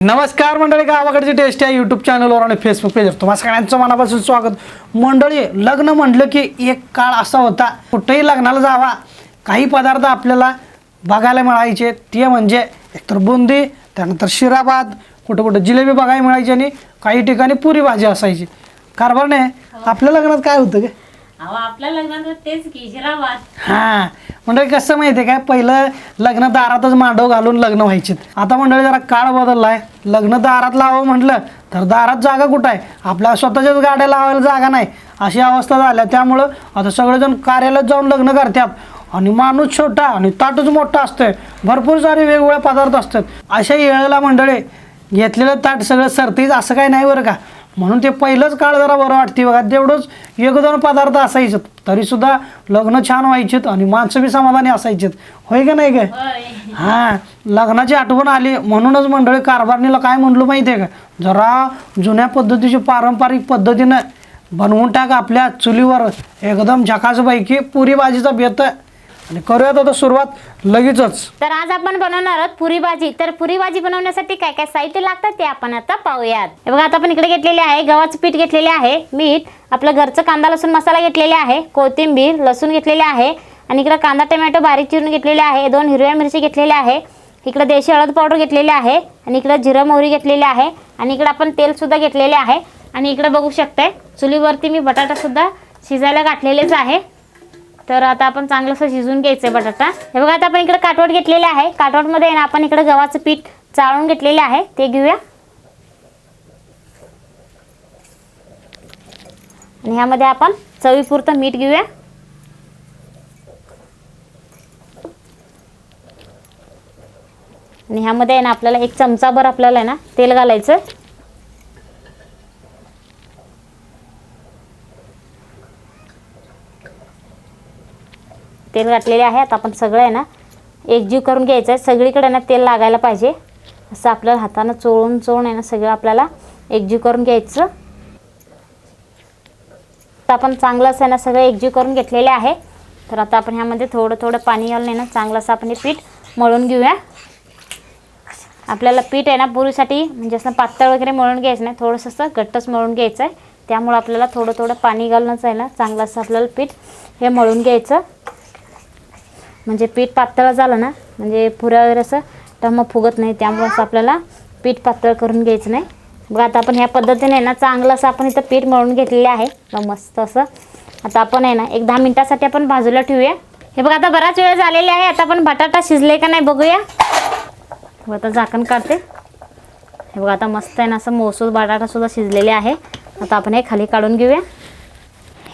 नमस्कार मंडळी गावाकडची टेस्ट आहे यूट्यूब चॅनलवर आणि फेसबुक पेजवर तुम्हा सगळ्यांचं मनापासून स्वागत. मंडळी लग्न म्हटलं की एक काळ असा होता कुठेही लग्नाला जावा काही पदार्थ आपल्याला बघायला मिळायचे. ते म्हणजे एकतर बुंदी त्यानंतर शिराभात कुठं कुठं जिलेबी बघायला मिळायची आणि काही ठिकाणी पुरी भाजी असायची. कारभारने आपल्या लग्नात काय होतं अहो आपल्या लग्नात तेच की शिराबाद. हां मंडळी कसं माहिती आहे काय पहिलं लग्न दारातच मांडव घालून लग्न व्हायचे आता मंडळी जरा काळ बदललाय. लग्न दारात लावावं म्हटलं तर दारात जागा कुठं आहे? आपल्या स्वतःच्याच गाड्या लावायला जागा नाही. अशी अवस्था झाल्या. त्यामुळं आता सगळेजण कार्यालयात जाऊन लग्न करतात. आणि माणूस छोटा आणि ताटच मोठा असतोय. भरपूर सारे वेगवेगळे पदार्थ असतात. अशा वेळेला मंडळी घेतलेलं ताट सगळं सरतीच असं काही नाही बरं का? म्हणून ते पहिलंच काळ जरा बरं वाटते बघा. तेवढंच एक दोन पदार्थ असायचे तरीसुद्धा लग्न छान व्हायचेत आणि माणसं बी समाधानी असायचेत. होय का नाही काय होय. हां लग्नाची आठवण आली म्हणूनच मंडळी कारभारणीला काय म्हणलो माहिती आहे का? जरा जुन्या पद्धतीची पारंपरिक पद्धतीनं बनवून टाक आपल्या चुलीवर. एकदम झकासपैकी पुरी भाजीचा बेत आणि करूयात आता सुरुवात लगेचच. तर आज आपण बनवणार आहोत पुरी भाजी. तर पुरी भाजी बनवण्यासाठी काय काय साहित्य लागतं ते आपण आता पाहूयात. हे बघा आता आपण इकडे घेतलेले आहे गव्हाचं पीठ घेतलेले आहे मीठ आपलं घरचं कांदा लसूण मसाला घेतलेले आहे कोथिंबीर लसूण घेतलेले आहे आणि इकडे कांदा टोमॅटो बारीक चिरून घेतलेले आहे दोन हिरव्या मिरची घेतलेल्या आहे इकडे देशी हळद पावडर घेतलेले आहे आणि इकडे जिरं मोहरी घेतलेली आहे आणि इकडे आपण तेल सुद्धा घेतलेले आहे आणि इकडे बघू शकते चुलीवरती मी बटाटासुद्धा शिजायला गाठलेलेच आहे. तर आता आपण चांगलंसं शिजून घ्यायचं आहे बटाटा. हे बघा आता आपण इकडे काटवट घेतलेले आहे. काटवटमध्ये आहे ना आपण इकडे गव्हाचं पीठ चाळून घेतलेले आहे. ते घेऊया. आणि ह्यामध्ये आपण चवीपुरतं मीठ घेऊया. आणि ह्यामध्ये आहे ना आपल्याला एक चमचाभर आपल्याला आहे ना तेल घालायचं तेल घातलेले आहे. आता आपण सगळं आहे ना एकजीव करून घ्यायचं आहे. सगळीकडे ना तेल लागायला पाहिजे. असं आपल्याला हातानं चोळून चोळून आहे ना सगळं आपल्याला एकजीव करून घ्यायचं. तर आपण चांगलं असं आहे ना सगळं एकजीव करून घेतलेले आहे. तर आता आपण ह्यामध्ये थोडं थोडं पाणी घालून ना चांगलं असं आपण हे पीठ मळून घेऊया. आपल्याला पीठ आहे ना पुरीसाठी म्हणजे असं पातळ वगैरे मळून घ्यायचं नाही. थोडंसं असं घट्टच मळून घ्यायचं आहे. त्यामुळं आपल्याला थोडं थोडं पाणी घालूनच आहे ना चांगलं असं आपल्याला पीठ हे मळून घ्यायचं. म्हणजे पीठ पातळ झालं ना म्हणजे पुऱ्या वगैरे असं टम फुगत नाही. त्यामुळे असं आपल्याला पीठ पातळ करून घ्यायचं नाही. बघा आता आपण ह्या पद्धतीने आहे ना चांगलं असं आपण इथं पीठ मळून घेतलेलं आहे. मस्त असं. आता आपण आहे ना एक दहा मिनटासाठी आपण बाजूला ठेवूया. हे बघा आता बराच वेळ झालेली आहे. आता आपण बटाटा शिजले का नाही बघूया. बघा आता झाकण काढते. हे बघा आता मस्त आहे ना असं मोसूर बटाटासुद्धा शिजलेले आहे. आता आपण हे खाली काढून घेऊया.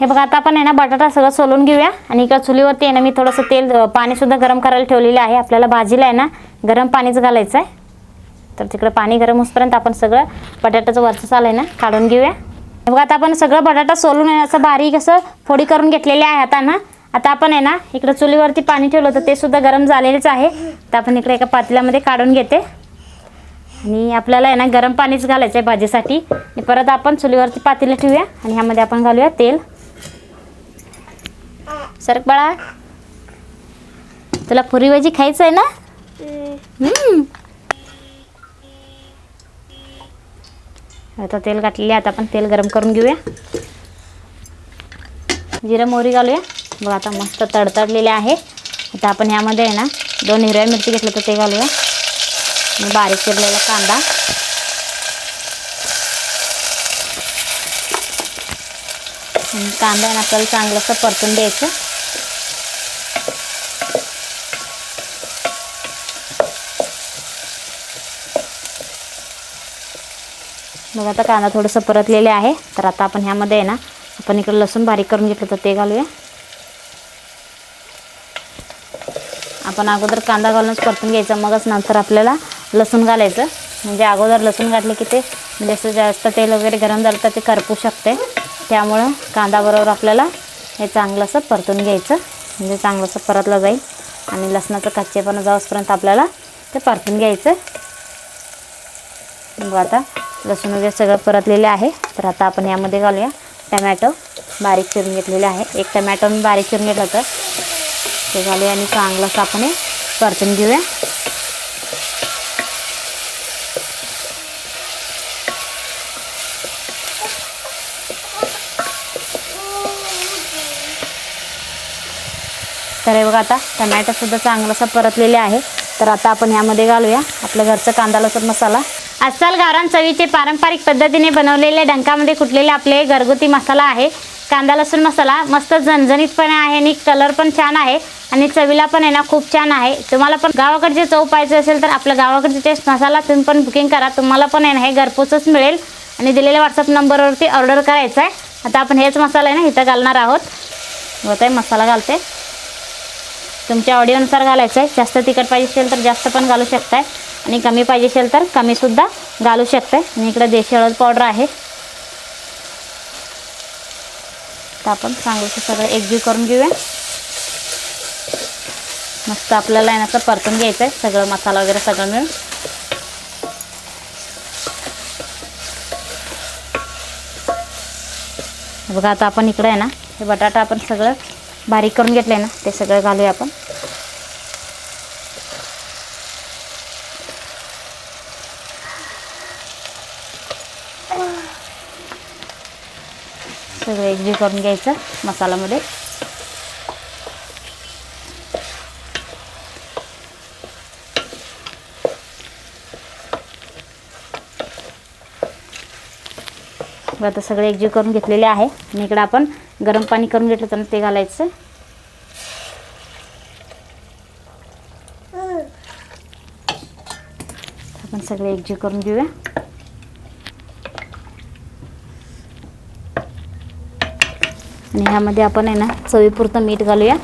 हे बघा आता आपण आहे ना बटाटा सगळं सोलून घेऊया. आणि इकडं चुलीवरती आहे ना मी थोडंसं तेल पाणीसुद्धा गरम करायला ठेवलेलं आहे. आपल्याला भाजीला आहे ना गरम पाणीच घालायचं आहे तर तिकडं पाणी गरम होसपर्यंत आपण सगळं बटाट्याचं वरचं चाल आहे ना काढून घेऊया. हे बघा आता आपण सगळं बटाटा सोलून आहे असं बारीक असं फोडी करून घेतलेले आहे आता ना. आता आपण आहे ना इकडं चुलीवरती पाणी ठेवलं होतं ते सुद्धा गरम झालेलेच आहे. तर आपण इकडे एका पातेल्यामध्ये काढून घेते. आणि आपल्याला आहे ना गरम पाणीच घालायचं आहे भाजीसाठी परत आपण चुलीवरती पातेलं ठेवूया. आणि ह्यामध्ये आपण घालूया तेल. सरक बाळा. तुला पुरी भाजी खायचं आहे ना आता तेल घातलेले आता आपण तेल गरम करून घेऊया. जिरं मोहरी घालूया. बघ आता मस्त तडतडलेले आहे. आता आपण ह्यामध्ये आहे ना दोन हिरव्या मिरची घेतलं तर ते घालूया. आणि बारीक चिरलेला कांदा. आणि कांदा आहे ना आपल्याला चांगलंसं परतून द्यायचं. बघा आता कांदा थोडंसं परतलेले आहे. तर आता आपण ह्यामध्ये आहे ना आपण इकडे लसूण बारीक करून घेतलं तर ते घालूया. आपण अगोदर कांदा घालूनच परतून घ्यायचा मगच नंतर आपल्याला लसूण घालायचं. म्हणजे अगोदर लसूण घातले की ते म्हणजे असं जास्त तेल वगैरे गरम झालं तर ते करपू शकते. त्यामुळं कांदाबरोबर आपल्याला हे चांगलंसं परतून घ्यायचं. म्हणजे चांगलंसं परतलं जाईल. आणि लसणाचं कच्चेपणा जाऊसपर्यंत आपल्याला ते परतून घ्यायचं. आता लसूण वगैरे सगळं परतलेलं आहे. तर आता आपण यामध्ये घालूया. टमॅटो बारीक चिरून घेतलेले आहे. एक टमॅटो मी बारीक चिरून घेतला तर ते घालूया आणि चांगलं आपण परतून घेऊया. तर हे बघा आता टमॅटोसुद्धा चांगलासा परतलेले आहे. तर आता आपण यामध्ये घालूया. आपल्या घरचं कांदा लसूण मसाला. अस्सल गावरान चवीचे पारंपरिक पद्धतीने बनवलेले डंकामध्ये कुटलेले आपले घरगुती मसाला आहे. कांदा लसूण मसाला मस्त झणझणीतपणे आहे आणि कलर पण छान आहे आणि चवीला पण आहे ना खूप छान आहे. तुम्हाला पण गावाकडचे चव पाहिजे असेल तर आपल्या गावाकडचे टेस्ट मसाला तुम्ही पण बुकिंग करा. तुम्हाला पण आहे ना हे घरपोचच मिळेल. आणि दिलेल्या व्हॉट्सअप नंबरवरती ऑर्डर करायचं आहे आता आपण हेच मसाला आहे ना इथं घालणार आहोत. होत मसाला घालते. तुमच्या आवडीनुसार घालायचं आहे जास्त तिखट पाहिजे असेल तर जास्त पण घालू शकताय. आणि कमी पाहिजे असेल तर कमीसुद्धा घालू शकताय. आणि इकडं देशी हळद पावडर आहे. तर आपण सांगूचं सगळं एकजीव करून घेऊया. मस्त आपल्याला आहे ना असं परतून घ्यायचं आहे सगळं मसाला वगैरे सगळं मिळून. बघा आता आपण इकडे आहे ना हे बटाटा आपण सगळं बारीक करून घेतलं आहे ना ते सगळं घालूया आपण. सगळं एकजीव करून घ्यायचं मसाल्यामध्ये. आता सगळे एकजीव करून घेतलेले आहे. आणि इकडं आपण गरम पाणी करून घेतलं तर ते घालायचं. आपण सगळे एकजीव करून घेऊया. आणि ह्यामध्ये आपण आहे ना चवीपुरतं मीठ घालूया.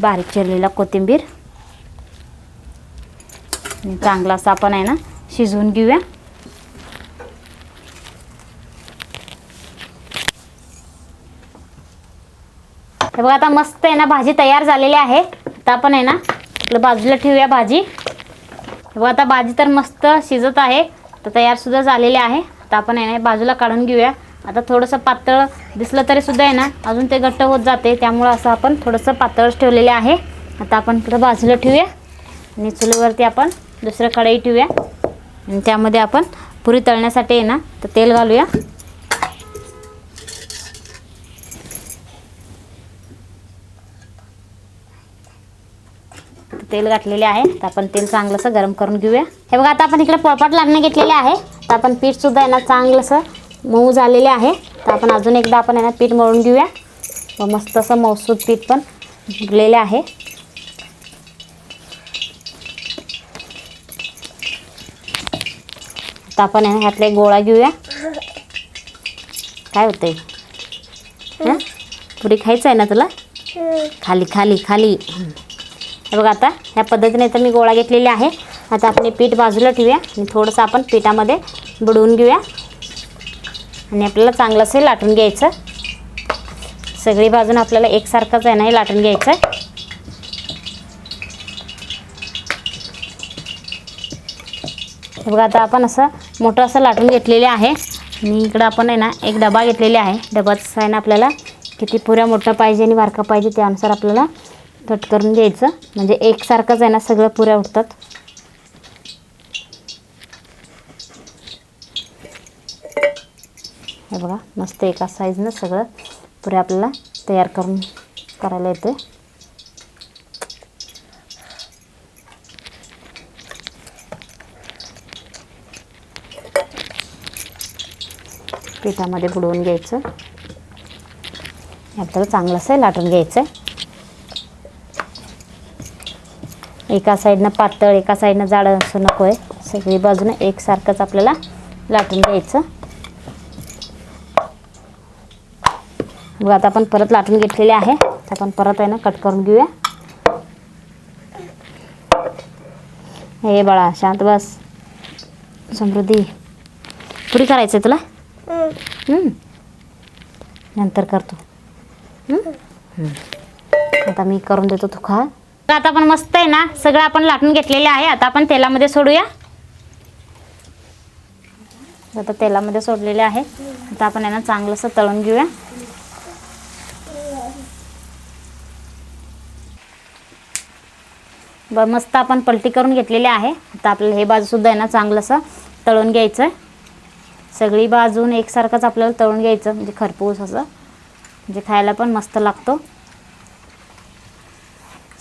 बारीक चिरलेला कोथिंबीर. आणि चांगला असा आपण आहे ना शिजवून घेऊया. हे बघा आता मस्त आहे ना भाजी तयार झालेली आहे. आता आपण आहे ना आपलं बाजूला ठेवूया भाजी. हे बघा आता भाजी तर मस्त शिजत आहे. तर तयारसुद्धा झालेली आहे. आता आपण आहे ना बाजूला काढून घेऊया. आता थोडंसं पातळ दिसलं तरीसुद्धा आहे ना अजून ते घट्ट होत जाते. त्यामुळं असं आपण थोडंसं पातळच ठेवलेले आहे. आता आपण इकडं बाजूला ठेवूया. आणि चुलीवरती आपण दुसरं कढई ठेवूया. आणि त्यामध्ये आपण पुरी तळण्यासाठी आहे ना तर तेल घालूया. तेल घातलेले आहे. तर आपण तेल चांगलंसं गरम करून घेऊया. हे बघा आता आपण इकडे पोळपाट लागणे घेतलेले आहे. तर आपण पीठ सुद्धा आहे ना चांगलंसं मऊ झालेले आहे. तर आपण अजून एकदा आपण आहे ना पीठ मळून घेऊया. व मस्त असं मौसूद पीठ पण घेतलेले आहे. आता आपण आहे ना ह्यातला एक गोळा घेऊया. काय होतंय? हं? पुरी खायचं आहे ना तुला? खाली खाली खाली. बघा आता ह्या पद्धतीने तर मी गोळा घेतलेली आहे. आता आपण पीठ बाजूला ठेवूया आणि थोडंसं आपण पिठामध्ये बुडवून घेऊया. आणि आपल्याला चांगलं असं लाटून घ्यायचं. सगळी बाजून आपल्याला एकसारखंच आहे ना हे लाटून घ्यायचं बघा आता आपण असं मोठं असं लाटून घेतलेले आहे. आणि इकडं आपण आहे ना एक डबा घेतलेला आहे. डबाच आहे ना आपल्याला. किती पुऱ्या मोठं पाहिजे आणि बारका पाहिजे त्यानुसार आपल्याला कट करून घ्यायचं. म्हणजे एकसारखंच आहे ना सगळं पुऱ्या उठतात हे बघा मस्त एका साईजनं सगळं पुऱ्या आपल्याला तयार करून करायला येते पिठामध्ये बुडवून घ्यायचं. आपल्याला चांगलं असं लाटून घ्यायचं आहे एका साईडनं पातळ एका साईडनं जाड असं नको आहे सगळी बाजूनं एकसारखंच आपल्याला लाटून घ्यायचं. बघा आता आपण परत लाटून घेतलेले आहे. आपण परत आहे ना कट करून घेऊया. हे बाळा शांत बस. समृद्धी पुरी करायचं आहे तुला? नंतर करतो. आता मी करून देतो तू खा तर आता आपण मस्त आहे ना? सगळं आपण लाटून घेतलेले आहे. आता आपण तेलामध्ये सोडूया. आता तेलामध्ये सोडलेले आहे. आता आपण आहे ना चांगलंसं तळून घेऊया. ब मस्त आपण पलटी करून घेतलेली आहे. आता आपल्याला हे बाजूसुद्धा आहे ना चांगलंसं तळून घ्यायचं आहे सगळी बाजून एकसारखंच आपल्याला तळून घ्यायचं. म्हणजे खरपूस असं. म्हणजे खायला पण मस्त लागतो.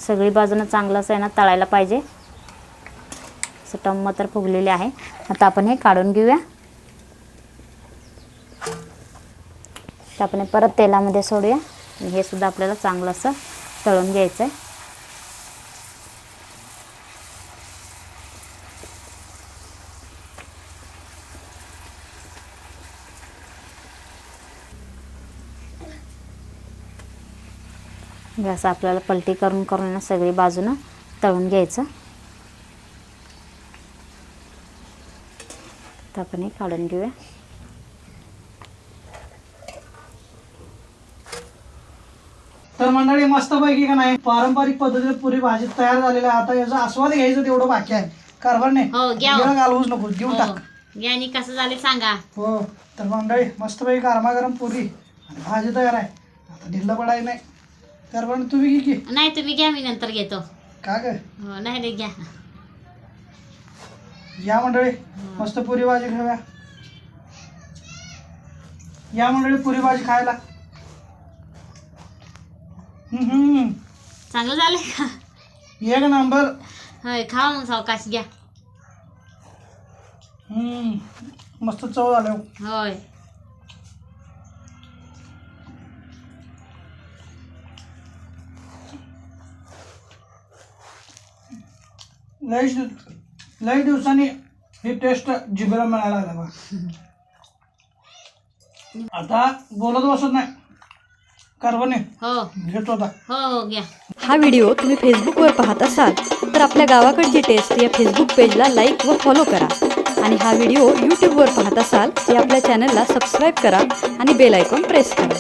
सगळी बाजूनं चांगलंच आहे ना तळायला पाहिजे. असं टम्म तर फुगलेले आहे. आता आपण हे काढून घेऊया. तर आपण परत तेलामध्ये सोडूया. आणि हे सुद्धा आपल्याला चांगलं असं तळून घ्यायचं आहे असं आपल्याला पलटी करून करून सगळी बाजूनं तळून घ्यायचं. तर आपण हे काढून घेऊया. तर मंडळी मस्तपैकी का नाही? पारंपरिक पद्धतीने पुरी भाजी तयार झालेली आहे. आता याचा आस्वाद घ्यायचं तेवढं बाकी आहे. कारभार नाही हो, हो. घालवूच नको घेऊन टाक. यांनी कसं झाले सांगा. हो तर मंडळी मस्तपैकी गरमागरम पुरी आणि भाजी तयार आहे. आता ढिल्ल पडाय नाही. कारभार तुम्ही घे. की नाही तुम्ही घ्या मी नंतर घेतो. का ग? हो नाही रे घ्या. या मंडळी मस्त पुरी भाजी खाऊया या मंडळी पुरी भाजी खायला. हम्म, हम्म. चांगलं झालंय का? एक नंबर. होय खा मग सावकाश घ्या. हम्म. मस्त चव झालं होय. लई लई दिवसांनी ही टेस्ट जिभेला मिळायला लागला आता बोलत बसत नाही. हो. घेतो हो हो हा व्हिडिओ तुम्ही फेसबुकवर पाहत असाल तर आपल्या गावाकडची टेस्ट या फेसबुक पेजला लाईक व फॉलो करा. आणि हा व्हिडिओ यूट्यूबवर पाहत असाल तर आपल्या चॅनलला सबस्क्राईब करा आणि बेल आयकॉन प्रेस करा.